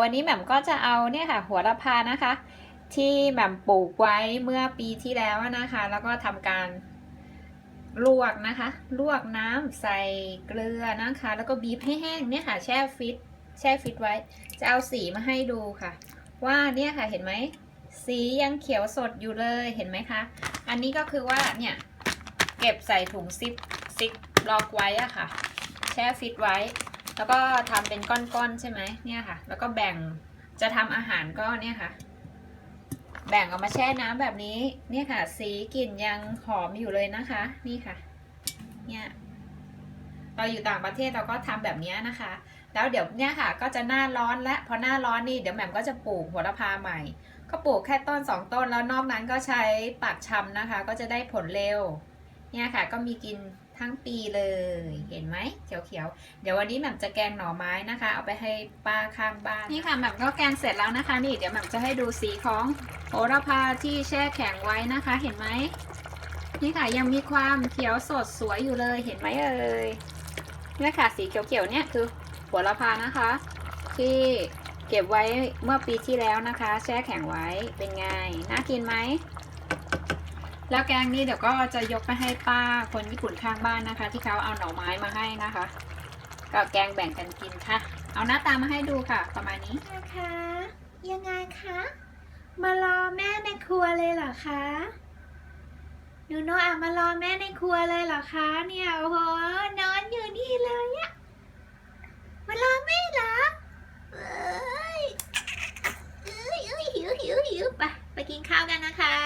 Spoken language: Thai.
วันนี้แหม่มก็จะเอาเนี่ยค่ะ หัวละพานะคะ ที่แหม่มปลูกไว้เมื่อปีที่แล้วนะคะ แล้วก็ทำการลวกนะคะ ลวกน้ำใส่เกลือนะคะ แล้วก็บีบให้แห้งเนี่ยค่ะ แช่ฟิตแช่ฟิตไว้ จะเอาสีมาให้ดูค่ะ ว่าเนี่ยค่ะเห็นไหมสียังเขียวสดอยู่เลยเห็นไหมคะ อันนี้ก็คือว่าเนี่ยเก็บใส่ถุงซิปซิปล็อกไว้อะค่ะ แช่ฟิตไว้ แล้วก็ทำเป็นก้อนๆใช่ไหมเนี่ยค่ะ แล้วก็แบ่งจะทำอาหารก็เนี่ยค่ะ แบ่งออกมาแช่น้ำแบบนี้เนี่ยค่ะ สีกลิ่นยังหอมอยู่เลยนะคะ นี่ค่ะ เนี่ยเราอยู่ต่างประเทศเราก็ทำแบบนี้นะคะ แล้วเดี๋ยวเนี่ยค่ะ ก็จะหน้าร้อนและพอหน้าร้อนนี่เดี๋ยวแหม่มก็จะปลูกโหระพาใหม่ ก็ปลูกแค่ต้นสองต้นแล้วนอกนั้นก็ใช้ปากชำนะคะ ก็จะได้ผลเร็ว เนี่ยค่ะ ก็มีกิน ทั้งปีเลย เห็นไหมเขียวๆ เดี๋ยววันนี้แหม่มจะแกงหน่อไม้นะคะ เอาไปให้ป้าข้างบ้าน นี่ค่ะแหม่มก็แกงเสร็จแล้วนะคะ นี่เดี๋ยวแหม่มจะให้ดูสีของโหระพาที่แช่แข็งไว้นะคะ เห็นไหมนี่ค่ะยังมีความเขียวสดสวยอยู่เลย เห็นไหมเอ่ยนี่ค่ะสีเขียวๆเนี่ยคือโหระพานะคะ ที่เก็บไว้เมื่อปีที่แล้วนะคะ แช่แข็งไว้เป็นไงน่ากินไหม แล้วแกงนี้เดี๋ยวก็จะยกไปให้ป้าคนญี่ปุ่นข้างบ้านนะคะ ที่เขาเอาหน่อไม้มาให้นะคะ ก็แกงแบ่งกันกินค่ะ เอาหน้าตามาให้ดูค่ะ ประมาณนี้นะคะ ยังไงคะ มารอแม่ในครัวเลยเหรอคะหนูโนอะมารอแม่ในครัวเลยเหรอคะเนี่ยโอ้โหนอนอยู่นี่เลยอะมารอแม่เหรอเอ้ยเอ้ยหิวหิวหิวไปไปกินข้าวกันนะคะ